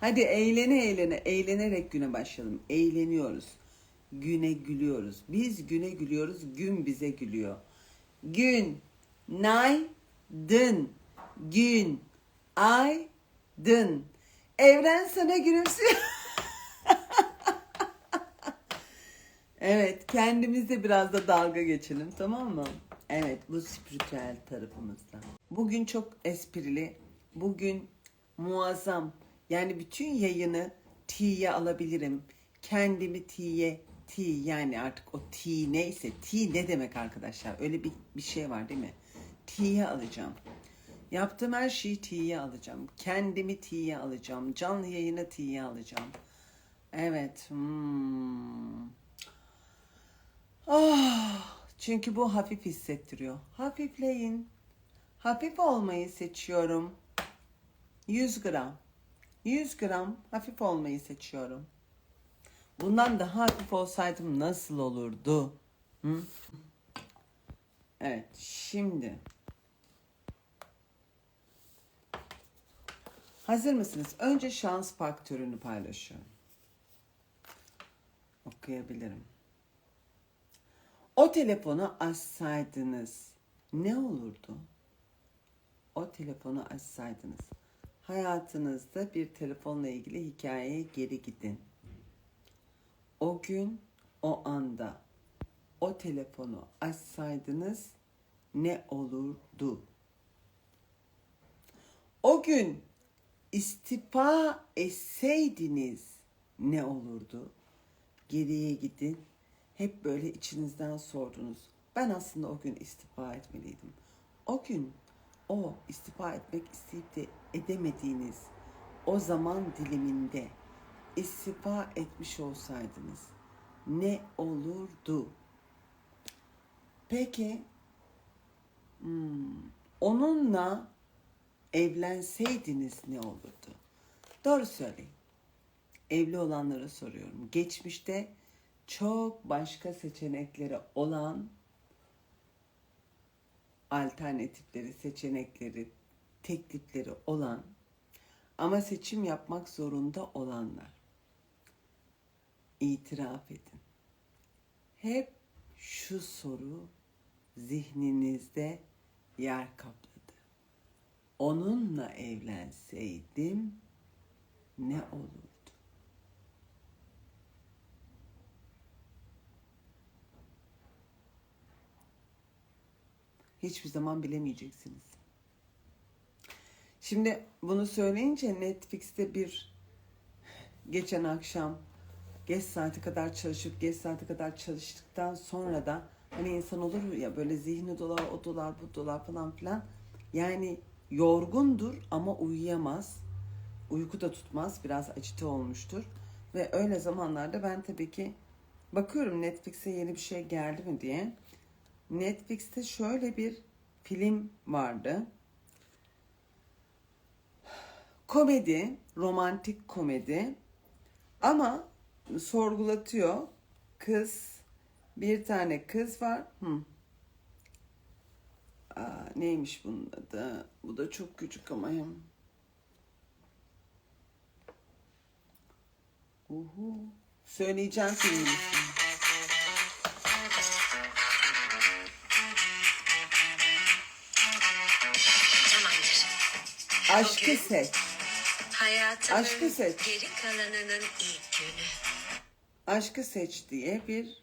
Hadi eğlene eğlene, eğlenerek güne başlayalım. Eğleniyoruz. Güne gülüyoruz. Biz güne gülüyoruz, gün bize gülüyor. Gün, nay, dın. Gün, ay, dın. Evren sana gülümsüyor. evet, kendimizle biraz da dalga geçelim, tamam mı? Evet, bu spiritüel tarafımızda. Bugün çok esprili, bugün muazzam. Yani bütün yayını T'ye alabilirim. Kendimi T'ye, T yani artık o T neyse, T ne demek arkadaşlar? Öyle bir, bir şey var değil mi? T'ye alacağım. Yaptığım her şeyi T'ye alacağım. Kendimi T'ye alacağım. Canlı yayını T'ye alacağım. Evet. Hmm. Ah, çünkü bu hafif hissettiriyor. Hafifleyin. Hafif olmayı seçiyorum. 100 gram. 100 gram hafif olmayı seçiyorum. Bundan daha hafif olsaydım nasıl olurdu? Hı? Evet, şimdi. Hazır mısınız? Önce şans faktörünü paylaşıyorum. Okuyabilirim. O telefonu açsaydınız ne olurdu? O telefonu açsaydınız. Hayatınızda bir telefonla ilgili hikayeye geri gidin. O gün, o anda o telefonu açsaydınız ne olurdu? O gün istifa etseydiniz ne olurdu? Geriye gidin. Hep böyle içinizden sordunuz. Ben aslında o gün istifa etmeliydim. O gün o istifa etmek isteyip de edemediğiniz o zaman diliminde istifa etmiş olsaydınız ne olurdu? Peki hmm, onunla evlenseydiniz ne olurdu? Doğru söyleyin. Evli olanlara soruyorum. Geçmişte çok başka seçenekleri olan alternatifleri, seçenekleri, teklifleri olan ama seçim yapmak zorunda olanlar. İtiraf edin. Hep şu soru zihninizde yer kapladı. Onunla evlenseydim ne olurdu? Hiçbir zaman bilemeyeceksiniz. Şimdi bunu söyleyince Netflix'te bir geçen akşam geç saate kadar çalışıp geç saate kadar çalıştıktan sonra da hani insan olur ya böyle zihni dolar, o dolar, bu dolar falan filan. Yani yorgundur ama uyuyamaz. Uyku da tutmaz. Biraz acite olmuştur. Ve öyle zamanlarda ben tabii ki bakıyorum Netflix'e yeni bir şey geldi mi diye. Netflix'te şöyle bir film vardı. Komedi, romantik komedi. Ama sorgulatıyor. Kız, bir tane kız var. Hı. Aa, neymiş bunun adı? Bu da çok küçük ama hem. Uhu. Söyleyeceğim filmin Aşkı seç. Hayatımın Aşkı seç. geri kalanının ilk günü. Aşkı seç diye bir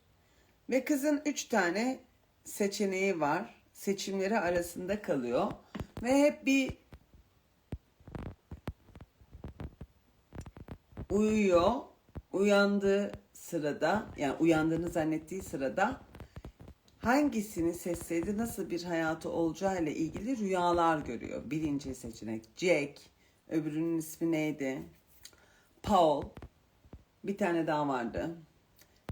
ve kızın üç tane seçeneği var. Seçimleri arasında kalıyor ve hep bir uyuyor. Uyandığı sırada yani uyandığını zannettiği sırada hangisini seçseydi nasıl bir hayatı olacağıyla ilgili rüyalar görüyor. Birinci seçenek Jack, öbürünün ismi neydi? Paul, bir tane daha vardı.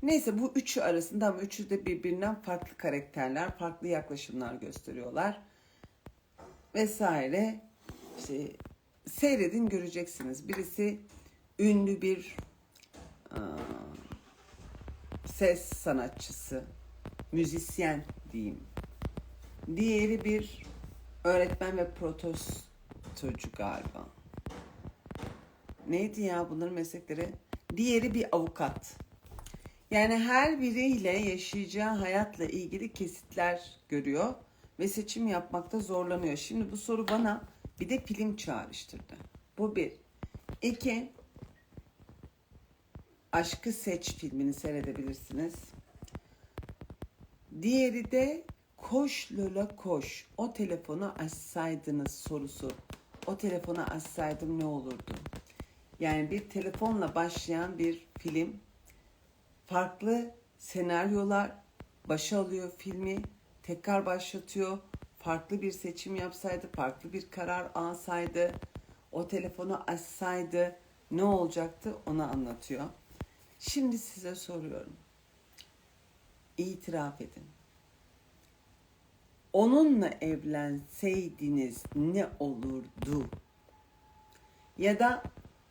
Neyse bu üçü arasında ama üçü de birbirinden farklı karakterler, farklı yaklaşımlar gösteriyorlar. Vesaire. İşte seyredin göreceksiniz. Birisi ünlü bir aa, ses sanatçısı, müzisyen diyeyim. Diğeri bir öğretmen ve protestocu galiba. neydi ya bunların meslekleri? Diğeri bir avukat. Yani her biriyle yaşayacağı hayatla ilgili kesitler görüyor ve seçim yapmakta zorlanıyor. Şimdi bu soru bana bir de film çağrıştırdı. Bu bir. İki, Aşkı Seç filmini seyredebilirsiniz. Diğeri de Koş Lola Koş. O telefonu açsaydınız sorusu. O telefonu açsaydım ne olurdu? Yani bir telefonla başlayan bir film. Farklı senaryolar başa alıyor filmi. Tekrar başlatıyor. Farklı bir seçim yapsaydı, farklı bir karar alsaydı, o telefonu açsaydı ne olacaktı onu anlatıyor. Şimdi size soruyorum. İtiraf edin. Onunla evlenseydiniz ne olurdu? Ya da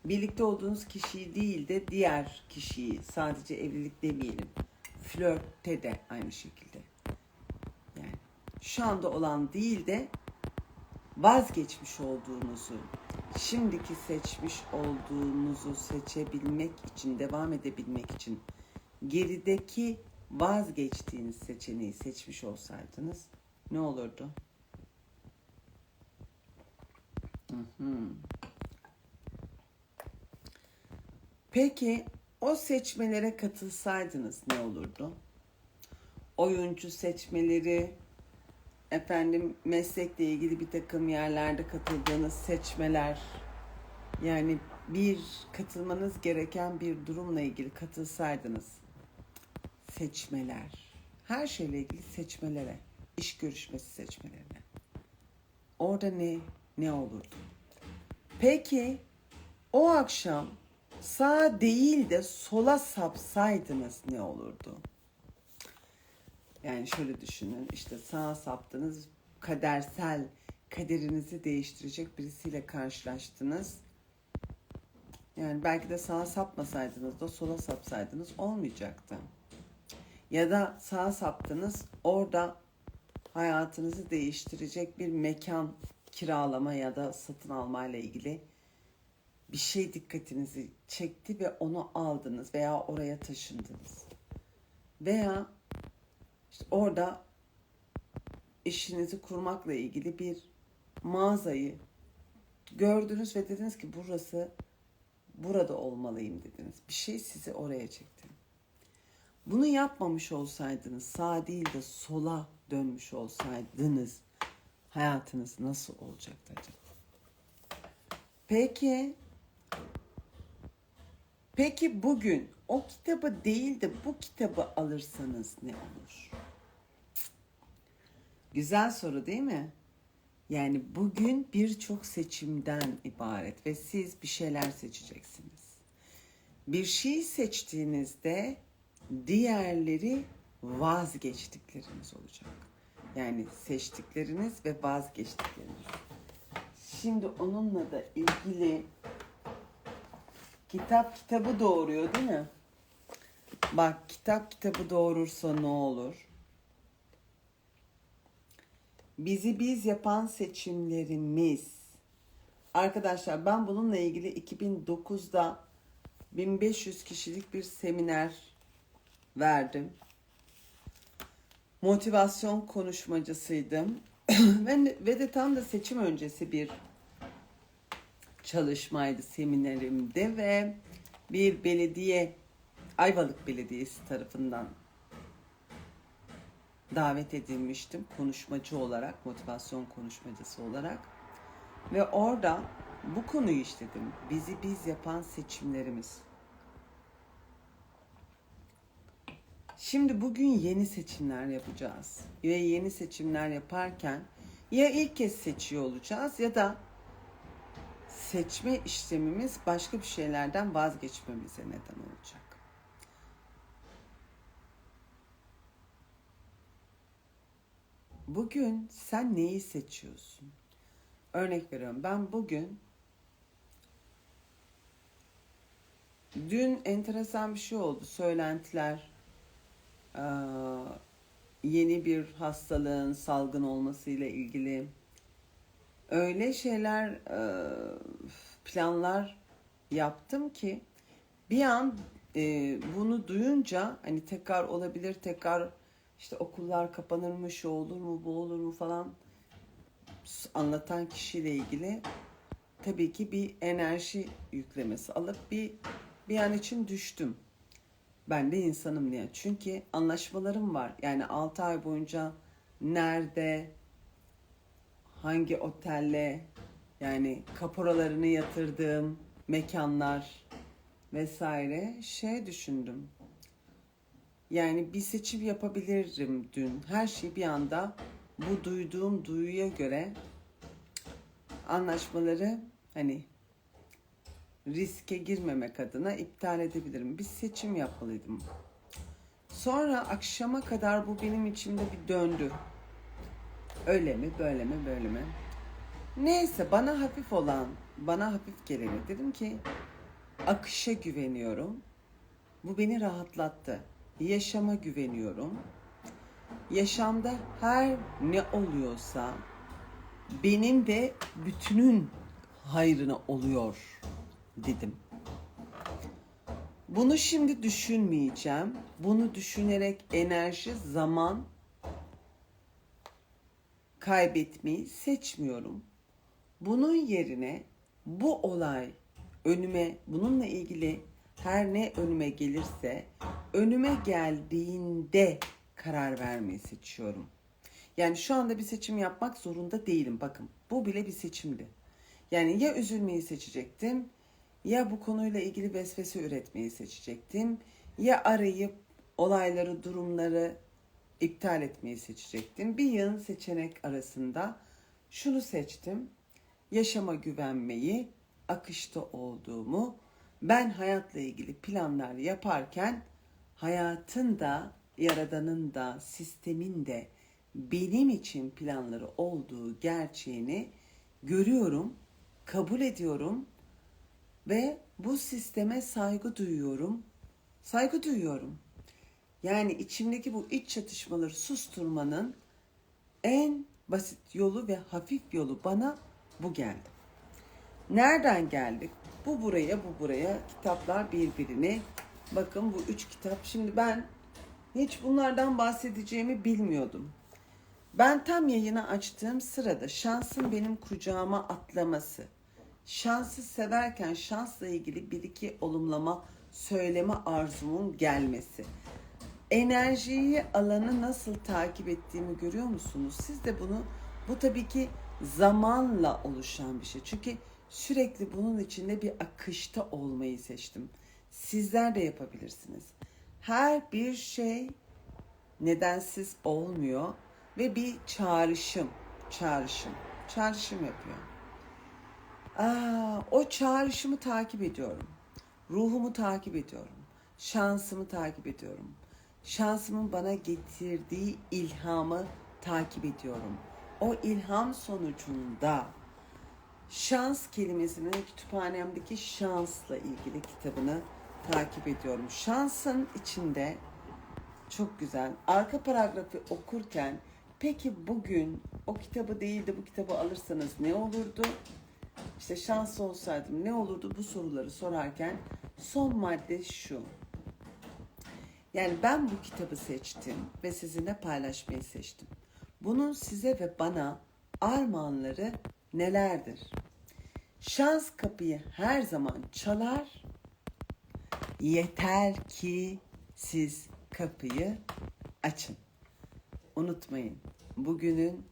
birlikte olduğunuz kişiyi değil de diğer kişiyi sadece evlilik demeyelim. Flörtte de aynı şekilde. Yani şu anda olan değil de vazgeçmiş olduğunuzu, şimdiki seçmiş olduğunuzu seçebilmek için, devam edebilmek için gerideki vazgeçtiğiniz seçeneği seçmiş olsaydınız ne olurdu? Peki o seçmelere katılsaydınız ne olurdu? Oyuncu seçmeleri, efendim meslekle ilgili bir takım yerlerde katıldığınız seçmeler, yani bir katılmanız gereken bir durumla ilgili katılsaydınız seçmeler, her şeyle ilgili seçmelere, iş görüşmesi seçmelerine. Orada ne ne olurdu? Peki o akşam sağa değil de sola sapsaydınız ne olurdu? Yani şöyle düşünün işte sağa saptınız kadersel kaderinizi değiştirecek birisiyle karşılaştınız. Yani belki de sağa sapmasaydınız da sola sapsaydınız olmayacaktı. Ya da sağa saptınız orada hayatınızı değiştirecek bir mekan kiralama ya da satın alma ile ilgili bir şey dikkatinizi çekti ve onu aldınız veya oraya taşındınız. Veya işte orada işinizi kurmakla ilgili bir mağazayı gördünüz ve dediniz ki burası burada olmalıyım dediniz. Bir şey sizi oraya çekti. Bunu yapmamış olsaydınız, sağ değil de sola dönmüş olsaydınız hayatınız nasıl olacaktı acaba? Peki Peki bugün o kitabı değil de bu kitabı alırsanız ne olur? Güzel soru değil mi? Yani bugün birçok seçimden ibaret ve siz bir şeyler seçeceksiniz. Bir şey seçtiğinizde diğerleri vazgeçtikleriniz olacak. Yani seçtikleriniz ve vazgeçtikleriniz. Şimdi onunla da ilgili kitap kitabı doğuruyor değil mi? Bak kitap kitabı doğurursa ne olur? Bizi biz yapan seçimlerimiz. Arkadaşlar ben bununla ilgili 2009'da 1500 kişilik bir seminer verdim. Motivasyon konuşmacısıydım. ve, ve de tam da seçim öncesi bir çalışmaydı seminerimde ve bir belediye Ayvalık Belediyesi tarafından davet edilmiştim konuşmacı olarak, motivasyon konuşmacısı olarak. Ve orada bu konuyu işledim. Bizi biz yapan seçimlerimiz. Şimdi bugün yeni seçimler yapacağız. Ve yeni seçimler yaparken ya ilk kez seçiyor olacağız ya da seçme işlemimiz başka bir şeylerden vazgeçmemize neden olacak. Bugün sen neyi seçiyorsun? Örnek veriyorum. Ben bugün dün enteresan bir şey oldu. Söylentiler yeni bir hastalığın salgın olmasıyla ilgili öyle şeyler planlar yaptım ki bir an e, bunu duyunca hani tekrar olabilir tekrar işte okullar kapanır mı şu olur mu bu olur mu falan anlatan kişiyle ilgili tabii ki bir enerji yüklemesi alıp bir bir an için düştüm. Ben de insanım diye. Çünkü anlaşmalarım var. Yani 6 ay boyunca nerede, hangi otelle, yani kaporalarını yatırdığım mekanlar vesaire şey düşündüm. Yani bir seçim yapabilirim dün. Her şey bir anda bu duyduğum duyuya göre anlaşmaları hani riske girmemek adına iptal edebilirim. Bir seçim yapmalıydım. Sonra akşama kadar bu benim içimde bir döndü. Öyle mi, böyle mi, böyle mi? Neyse bana hafif olan, bana hafif geleni dedim ki akışa güveniyorum. Bu beni rahatlattı. Yaşama güveniyorum. Yaşamda her ne oluyorsa benim ve bütünün hayrına oluyor dedim. Bunu şimdi düşünmeyeceğim. Bunu düşünerek enerji, zaman kaybetmeyi seçmiyorum. Bunun yerine bu olay önüme bununla ilgili her ne önüme gelirse önüme geldiğinde karar vermeyi seçiyorum. Yani şu anda bir seçim yapmak zorunda değilim. Bakın bu bile bir seçimdi. Yani ya üzülmeyi seçecektim ya bu konuyla ilgili vesvese üretmeyi seçecektim ya arayıp olayları, durumları iptal etmeyi seçecektim. Bir yığın seçenek arasında şunu seçtim. Yaşama güvenmeyi, akışta olduğumu, ben hayatla ilgili planlar yaparken hayatın da, yaradanın da, sistemin de benim için planları olduğu gerçeğini görüyorum, kabul ediyorum ve bu sisteme saygı duyuyorum. Saygı duyuyorum. Yani içimdeki bu iç çatışmaları susturmanın en basit yolu ve hafif yolu bana bu geldi. Nereden geldik? Bu buraya, bu buraya. Kitaplar birbirini. Bakın bu üç kitap. Şimdi ben hiç bunlardan bahsedeceğimi bilmiyordum. Ben tam yayını açtığım sırada şansın benim kucağıma atlaması, şansı severken şansla ilgili bir iki olumlama söyleme arzumun gelmesi. Enerjiyi alanı nasıl takip ettiğimi görüyor musunuz? Siz de bunu bu tabii ki zamanla oluşan bir şey. Çünkü sürekli bunun içinde bir akışta olmayı seçtim. Sizler de yapabilirsiniz. Her bir şey nedensiz olmuyor ve bir çağrışım, çağrışım, çağrışım yapıyor. O çağrışımı takip ediyorum. Ruhumu takip ediyorum. Şansımı takip ediyorum. Şansımın bana getirdiği ilhamı takip ediyorum. O ilham sonucunda şans kelimesinin kütüphanemdeki şansla ilgili kitabını takip ediyorum. Şansın içinde çok güzel. Arka paragrafı okurken peki bugün o kitabı değil de bu kitabı alırsanız ne olurdu? İşte şans olsaydım ne olurdu bu soruları sorarken son madde şu. Yani ben bu kitabı seçtim ve sizinle paylaşmayı seçtim. Bunun size ve bana armağanları nelerdir? Şans kapıyı her zaman çalar. Yeter ki siz kapıyı açın. Unutmayın. Bugünün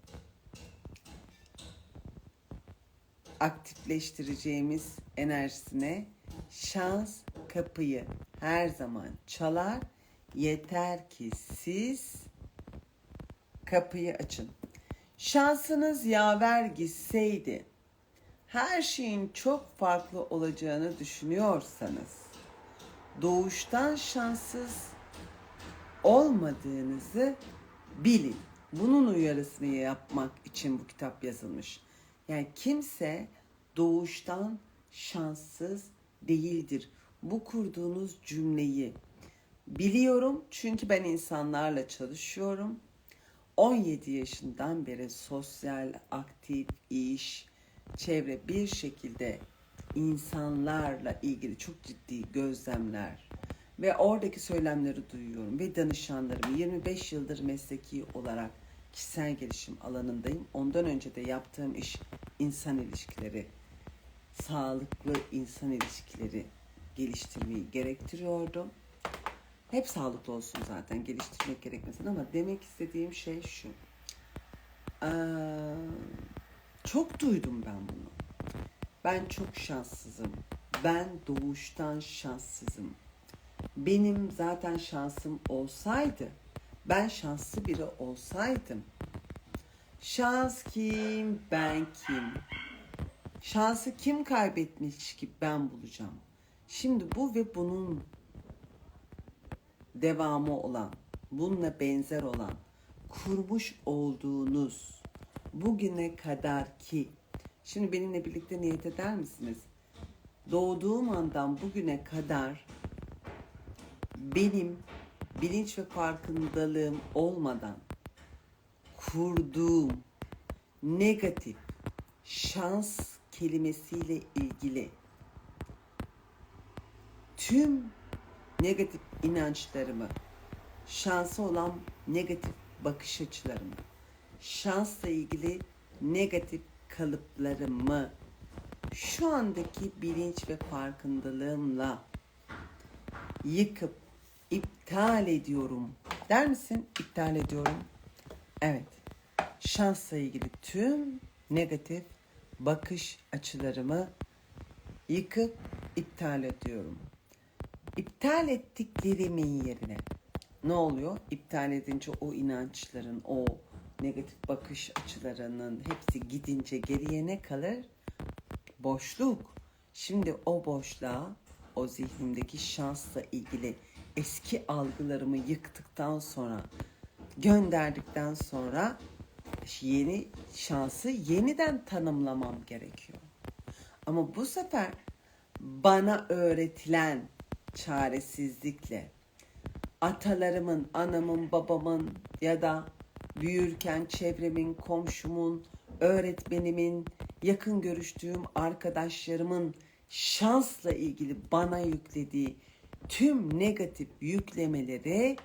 aktifleştireceğimiz enerjisine şans kapıyı her zaman çalar. Yeter ki siz kapıyı açın. Şansınız yaver gitseydi her şeyin çok farklı olacağını düşünüyorsanız doğuştan şanssız olmadığınızı bilin. Bunun uyarısını yapmak için bu kitap yazılmış. Yani kimse doğuştan şanssız değildir. Bu kurduğunuz cümleyi biliyorum çünkü ben insanlarla çalışıyorum. 17 yaşından beri sosyal, aktif, iş, çevre bir şekilde insanlarla ilgili çok ciddi gözlemler ve oradaki söylemleri duyuyorum ve danışanlarımı 25 yıldır mesleki olarak kişisel gelişim alanındayım. Ondan önce de yaptığım iş insan ilişkileri, sağlıklı insan ilişkileri geliştirmeyi gerektiriyordu. Hep sağlıklı olsun zaten geliştirmek gerekmesin ama demek istediğim şey şu. Ee, çok duydum ben bunu. Ben çok şanssızım. Ben doğuştan şanssızım. Benim zaten şansım olsaydı, ben şanslı biri olsaydım. Şans kim, ben kim? Şansı kim kaybetmiş ki ben bulacağım? Şimdi bu ve bunun devamı olan, bununla benzer olan, kurmuş olduğunuz bugüne kadar ki, şimdi benimle birlikte niyet eder misiniz? Doğduğum andan bugüne kadar benim bilinç ve farkındalığım olmadan kurduğum negatif şans kelimesiyle ilgili tüm negatif inançlarımı, şansa olan negatif bakış açılarımı, şansla ilgili negatif kalıplarımı şu andaki bilinç ve farkındalığımla yıkıp iptal ediyorum. Der misin? İptal ediyorum. Evet. Şansla ilgili tüm negatif bakış açılarımı yıkıp iptal ediyorum. İptal ettiklerimin yerine ne oluyor? İptal edince o inançların, o negatif bakış açılarının hepsi gidince geriye ne kalır? Boşluk. Şimdi o boşluğa, o zihnimdeki şansla ilgili eski algılarımı yıktıktan sonra, gönderdikten sonra yeni şansı yeniden tanımlamam gerekiyor. Ama bu sefer bana öğretilen çaresizlikle atalarımın, anamın, babamın ya da büyürken çevremin, komşumun, öğretmenimin, yakın görüştüğüm arkadaşlarımın şansla ilgili bana yüklediği tüm negatif yüklemeleri,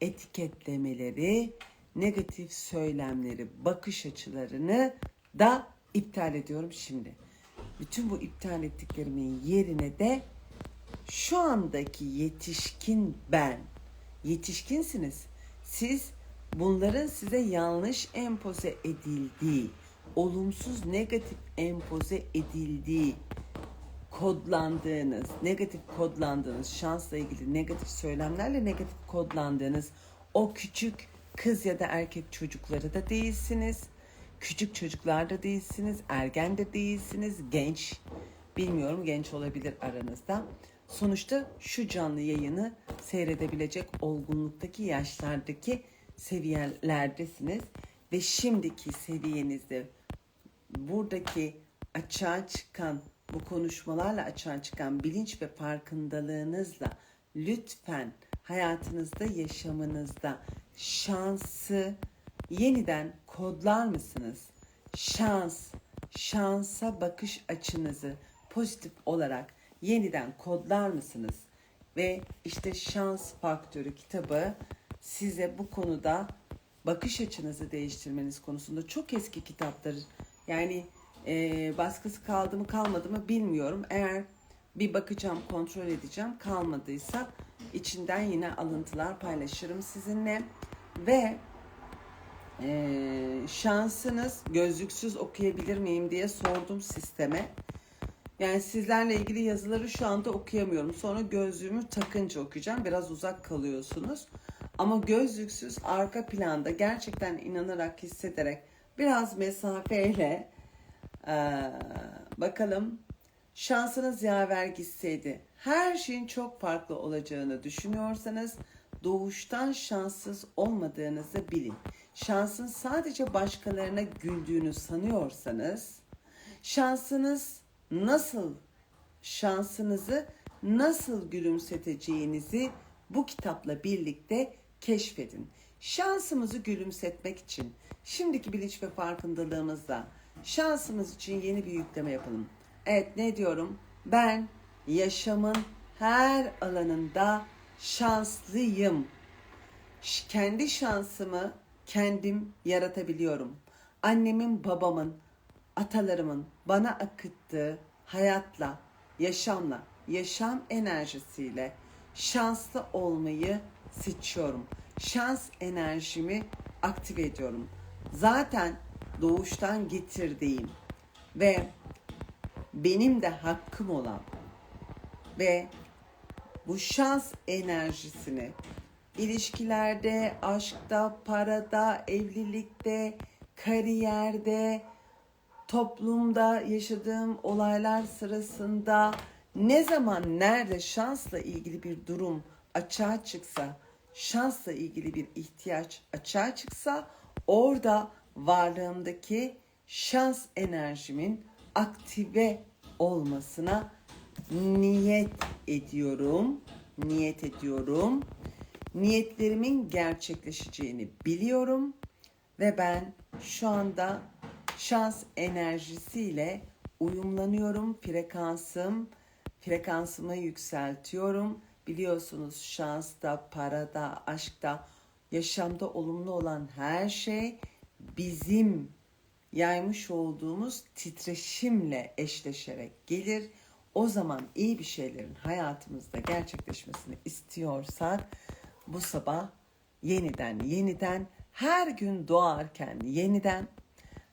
etiketlemeleri, negatif söylemleri, bakış açılarını da iptal ediyorum şimdi. Bütün bu iptal ettiklerimin yerine de şu andaki yetişkin ben, yetişkinsiniz. Siz bunların size yanlış empoze edildiği, olumsuz negatif empoze edildiği, kodlandığınız, negatif kodlandığınız, şansla ilgili negatif söylemlerle negatif kodlandığınız o küçük kız ya da erkek çocukları da değilsiniz. Küçük çocuklar da değilsiniz, ergen de değilsiniz, genç. Bilmiyorum genç olabilir aranızda. Sonuçta şu canlı yayını seyredebilecek olgunluktaki yaşlardaki seviyelerdesiniz ve şimdiki seviyenizde buradaki açığa çıkan bu konuşmalarla açığa çıkan bilinç ve farkındalığınızla lütfen hayatınızda yaşamınızda şansı yeniden kodlar mısınız? Şans, şansa bakış açınızı pozitif olarak yeniden kodlar mısınız? Ve işte Şans Faktörü kitabı size bu konuda bakış açınızı değiştirmeniz konusunda çok eski kitaptır. Yani e, baskısı kaldı mı kalmadı mı bilmiyorum. Eğer bir bakacağım, kontrol edeceğim. Kalmadıysa içinden yine alıntılar paylaşırım sizinle. Ve e, şansınız gözlüksüz okuyabilir miyim diye sordum sisteme. Yani sizlerle ilgili yazıları şu anda okuyamıyorum. Sonra gözlüğümü takınca okuyacağım. Biraz uzak kalıyorsunuz. Ama gözlüksüz arka planda gerçekten inanarak, hissederek biraz mesafeyle ee, bakalım şansınız yaver gitseydi her şeyin çok farklı olacağını düşünüyorsanız doğuştan şanssız olmadığınızı bilin. Şansın sadece başkalarına güldüğünü sanıyorsanız şansınız nasıl şansınızı nasıl gülümseteceğinizi bu kitapla birlikte keşfedin. Şansımızı gülümsetmek için şimdiki bilinç ve farkındalığımızla şansımız için yeni bir yükleme yapalım. Evet ne diyorum? Ben yaşamın her alanında şanslıyım. Kendi şansımı kendim yaratabiliyorum. Annemin, babamın, atalarımın bana akıttığı hayatla, yaşamla, yaşam enerjisiyle şanslı olmayı seçiyorum. Şans enerjimi aktive ediyorum. Zaten doğuştan getirdiğim ve benim de hakkım olan ve bu şans enerjisini ilişkilerde, aşkta, parada, evlilikte, kariyerde, toplumda yaşadığım olaylar sırasında ne zaman nerede şansla ilgili bir durum açığa çıksa, şansla ilgili bir ihtiyaç açığa çıksa orada varlığımdaki şans enerjimin aktive olmasına niyet ediyorum. Niyet ediyorum. Niyetlerimin gerçekleşeceğini biliyorum ve ben şu anda şans enerjisiyle uyumlanıyorum. Frekansım, frekansımı yükseltiyorum. Biliyorsunuz şansta, parada, aşkta, yaşamda olumlu olan her şey bizim yaymış olduğumuz titreşimle eşleşerek gelir. O zaman iyi bir şeylerin hayatımızda gerçekleşmesini istiyorsak bu sabah yeniden yeniden her gün doğarken yeniden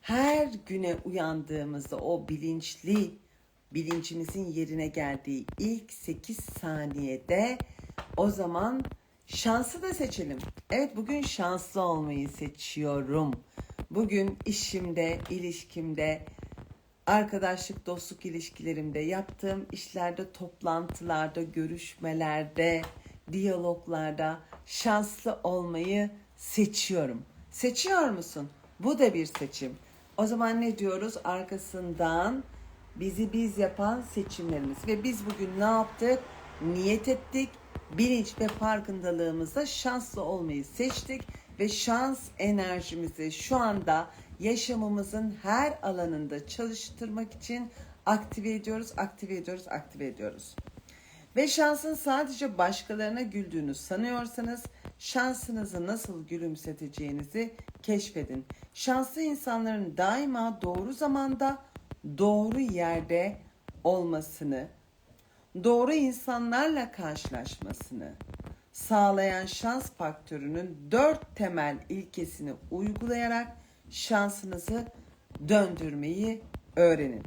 her güne uyandığımızda o bilinçli bilincimizin yerine geldiği ilk 8 saniyede o zaman şansı da seçelim. Evet bugün şanslı olmayı seçiyorum. Bugün işimde, ilişkimde, arkadaşlık, dostluk ilişkilerimde, yaptığım işlerde, toplantılarda, görüşmelerde, diyaloglarda şanslı olmayı seçiyorum. Seçiyor musun? Bu da bir seçim. O zaman ne diyoruz? Arkasından bizi biz yapan seçimlerimiz. Ve biz bugün ne yaptık? Niyet ettik. Bilinç ve farkındalığımızda şanslı olmayı seçtik. Ve şans enerjimizi şu anda yaşamımızın her alanında çalıştırmak için aktive ediyoruz, aktive ediyoruz, aktive ediyoruz. Ve şansın sadece başkalarına güldüğünü sanıyorsanız şansınızı nasıl gülümseteceğinizi keşfedin. Şanslı insanların daima doğru zamanda, doğru yerde olmasını, doğru insanlarla karşılaşmasını sağlayan şans faktörünün dört temel ilkesini uygulayarak şansınızı döndürmeyi öğrenin.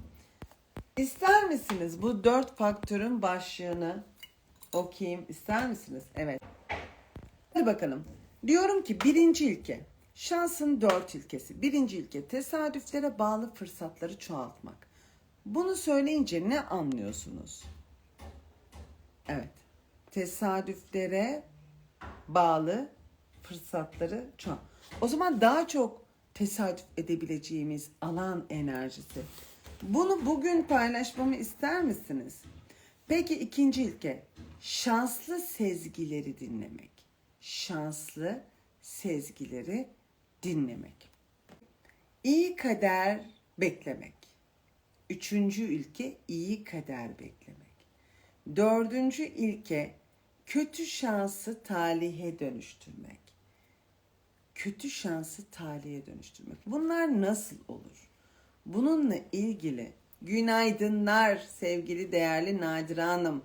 İster misiniz bu dört faktörün başlığını okuyayım ister misiniz? Evet. Hadi bakalım. Diyorum ki birinci ilke. Şansın dört ilkesi. Birinci ilke tesadüflere bağlı fırsatları çoğaltmak. Bunu söyleyince ne anlıyorsunuz? Evet. Tesadüflere bağlı fırsatları çoğalt. O zaman daha çok tesadüf edebileceğimiz alan enerjisi. Bunu bugün paylaşmamı ister misiniz? Peki ikinci ilke. Şanslı sezgileri dinlemek. Şanslı sezgileri dinlemek. İyi kader beklemek. Üçüncü ilke iyi kader beklemek. Dördüncü ilke kötü şansı talihe dönüştürmek. Kötü şansı talihe dönüştürmek. Bunlar nasıl olur? Bununla ilgili günaydınlar sevgili değerli Nadire Hanım.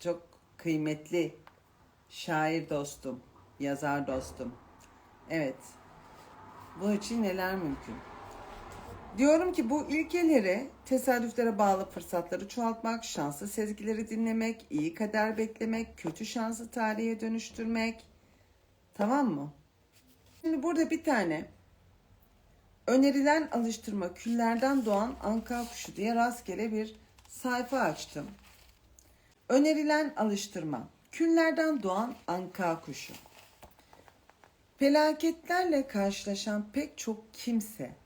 Çok kıymetli şair dostum, yazar dostum. Evet. Bu için neler mümkün? Diyorum ki bu ilkeleri tesadüflere bağlı fırsatları çoğaltmak, şanslı sezgileri dinlemek, iyi kader beklemek, kötü şansı tarihe dönüştürmek. Tamam mı? Şimdi burada bir tane önerilen alıştırma küllerden doğan anka kuşu diye rastgele bir sayfa açtım. Önerilen alıştırma küllerden doğan anka kuşu. Felaketlerle karşılaşan pek çok kimse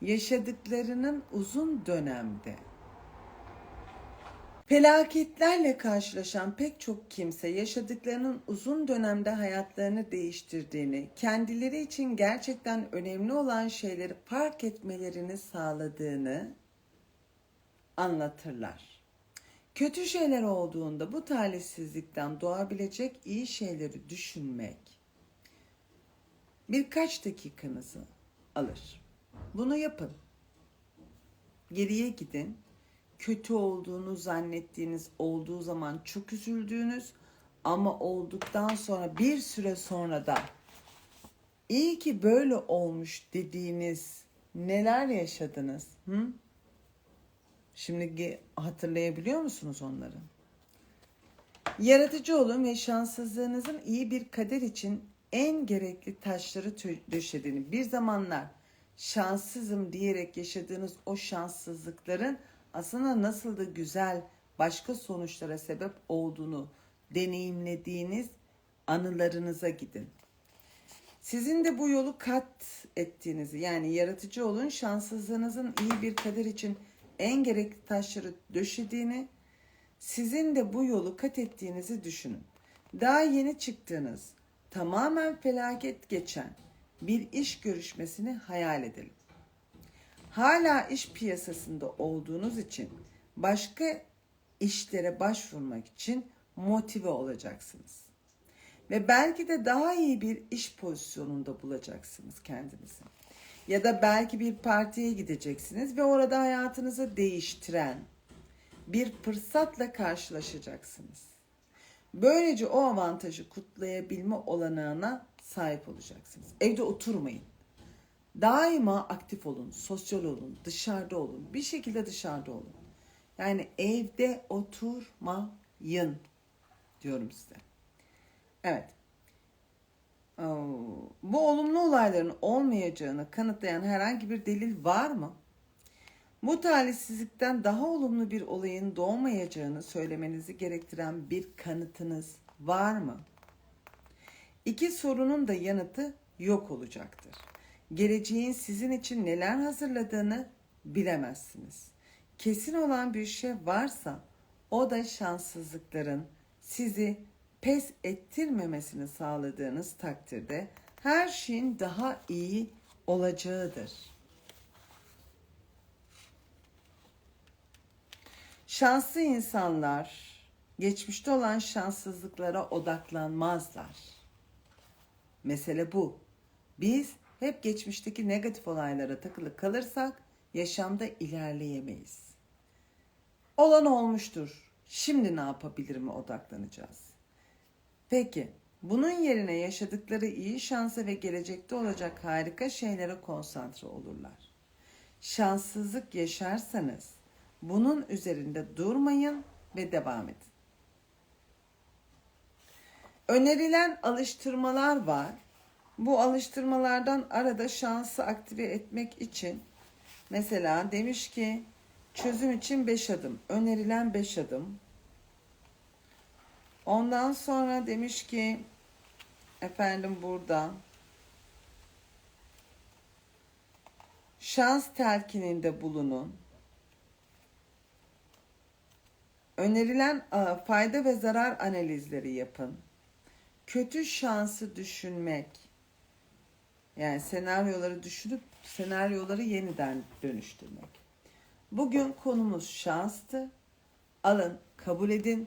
yaşadıklarının uzun dönemde Felaketlerle karşılaşan pek çok kimse yaşadıklarının uzun dönemde hayatlarını değiştirdiğini, kendileri için gerçekten önemli olan şeyleri fark etmelerini sağladığını anlatırlar. Kötü şeyler olduğunda bu talihsizlikten doğabilecek iyi şeyleri düşünmek birkaç dakikanızı alır. Bunu yapın. Geriye gidin. Kötü olduğunu zannettiğiniz olduğu zaman çok üzüldüğünüz ama olduktan sonra bir süre sonra da iyi ki böyle olmuş dediğiniz neler yaşadınız? Hı? Şimdi hatırlayabiliyor musunuz onları? Yaratıcı olun ve şanssızlığınızın iyi bir kader için en gerekli taşları döşediğini bir zamanlar şanssızım diyerek yaşadığınız o şanssızlıkların aslında nasıl da güzel başka sonuçlara sebep olduğunu deneyimlediğiniz anılarınıza gidin. Sizin de bu yolu kat ettiğinizi yani yaratıcı olun şanssızlığınızın iyi bir kader için en gerekli taşları döşediğini sizin de bu yolu kat ettiğinizi düşünün. Daha yeni çıktığınız, tamamen felaket geçen bir iş görüşmesini hayal edelim. Hala iş piyasasında olduğunuz için başka işlere başvurmak için motive olacaksınız. Ve belki de daha iyi bir iş pozisyonunda bulacaksınız kendinizi. Ya da belki bir partiye gideceksiniz ve orada hayatınızı değiştiren bir fırsatla karşılaşacaksınız. Böylece o avantajı kutlayabilme olanağına sahip olacaksınız. Evde oturmayın. Daima aktif olun, sosyal olun, dışarıda olun. Bir şekilde dışarıda olun. Yani evde oturmayın diyorum size. Evet. Oo, Bu olumlu olayların olmayacağını kanıtlayan herhangi bir delil var mı? Bu talihsizlikten daha olumlu bir olayın doğmayacağını söylemenizi gerektiren bir kanıtınız var mı? İki sorunun da yanıtı yok olacaktır. Geleceğin sizin için neler hazırladığını bilemezsiniz. Kesin olan bir şey varsa o da şanssızlıkların sizi pes ettirmemesini sağladığınız takdirde her şeyin daha iyi olacağıdır. Şanslı insanlar geçmişte olan şanssızlıklara odaklanmazlar. Mesele bu. Biz hep geçmişteki negatif olaylara takılı kalırsak yaşamda ilerleyemeyiz. Olan olmuştur. Şimdi ne yapabilirime odaklanacağız. Peki, bunun yerine yaşadıkları iyi şansa ve gelecekte olacak harika şeylere konsantre olurlar. Şanssızlık yaşarsanız bunun üzerinde durmayın ve devam edin. Önerilen alıştırmalar var. Bu alıştırmalardan arada şansı aktive etmek için mesela demiş ki çözüm için 5 adım. Önerilen 5 adım. Ondan sonra demiş ki efendim burada şans telkininde bulunun. Önerilen fayda ve zarar analizleri yapın. Kötü şansı düşünmek. Yani senaryoları düşünüp senaryoları yeniden dönüştürmek. Bugün konumuz şanstı. Alın, kabul edin